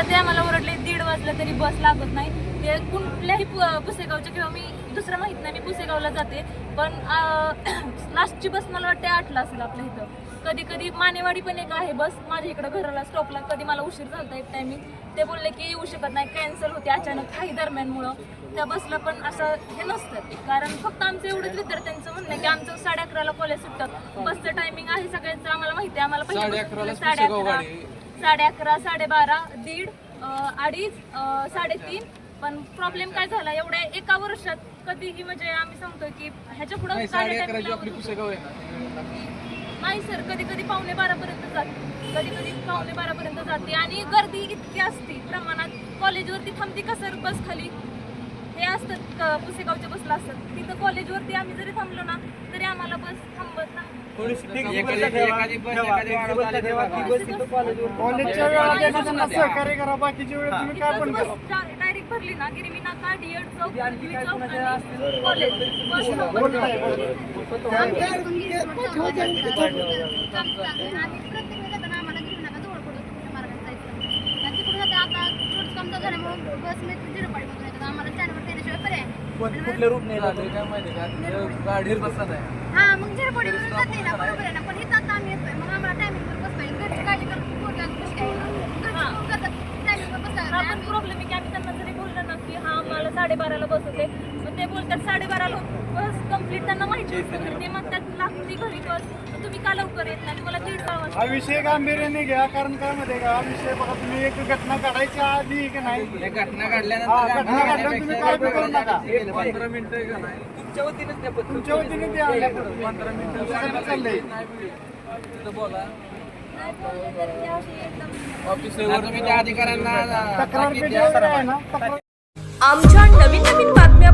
आता ते आम्हाला ओरडले दीड वाजलं तरी बस लागत नाही. ते कुठल्याही पुसेगावच्या किंवा मी दुसरं माहीत नाही मी पुसेगावला जाते. पण लास्टची बस मला वाटते आठला असेल आपल्या इथं. कधी कधी मानेवाडी पण एक आहे बस माझ्या इकडं घराला स्टॉपला कधी मला उशीर झाला एक टायमिंग ते बोलले की येऊ शकत नाही कॅन्सल होते अचानक काही दरम्यानमुळं. त्या बसला पण असं हे नसतं. कारण फक्त आमचं एवढंच विद्यार्थ्यांचं म्हणणं आहे की आमचं साडे अकराला कॉलेज सुटतं. बसचं टायमिंग आहे सगळ्यांचं आम्हाला माहिती आहे आम्हाला साडे अकरा. साडे अकरा साडेबारा दीड अडीच साडेतीन पण प्रॉब्लेम काय झाला? एवढ्या एका वर्षात कधीही म्हणजे आम्ही सांगतोय की ह्याच्या पुढे नाही साडे अकराची आपली पुसेगाव आहे ना. नाही सर कधी कधी पावणे बारा पर्यंत जाते. कधी कधी पावणे बारा पर्यंत जाते. आणि गर्दी इतकी असते प्रमाणात. कॉलेजवरती थांबते का सर बस खाली? हे असतात क- पुसेगावच्या बसला असतात तिथं कॉलेजवरती आम्ही जरी थांबलो ना तरी आम्हाला बस नाही कॉलेजच्या वेळा त्यांना सहकार्य करा बाकीच्या वेळेस तुम्ही काय पण करा डायरेक्ट भरली ना गिरवी नाका डीएड चौक पृथ्वी चौक आणि कॉलेज बस बोलताय, कुठल्या रूट नाही झालं काय माहिती का? गाडीवर बसला नाही हा मग झिरपडी म्हणून जाते ना बरोबर आहे ना पण इथं आता आम्ही येतोय. मग आम्हाला टायमिंग वर बसतोय घरची काळजी करून पोरगा कशी काय टायमिंग वर हा प्रॉब्लेम आहे की आम्ही त्यांना जरी बोललं ना की हा मला साडेबाराला बस होते मग ते बोलतात साडेबाराला बस कंप्लीट त्यांना माहिती असतं ते म्हणतात लागती घरी बस. तुम्ही का लवकर येत नाही? तुम्हाला दीड हा विषय गांभीर्याने घ्या कारण काय माहिती आहे का? हा विषय बघा तुम्ही एक घटना घडायच्या आधी की नाही? घटना हा, घडल्यानंतर घटना घडल्यानंतर तुम्ही काय बी करू नका. एक पंधरा मिनिटं का नाही? तुमच्या वतीनेच त्या पद्धतीने तुमच्या वतीने ते आले पंधरा मिनिटं. चाललंय. तिथं बोला. नाही बोलले तर ते अशी एकदम ऑफिसवर तुम्ही त्या अधिकाऱ्यांना तक्रार पेटी वगैरे आहे? ना? तक्रार आमच्या नवीन नवीन बातम्या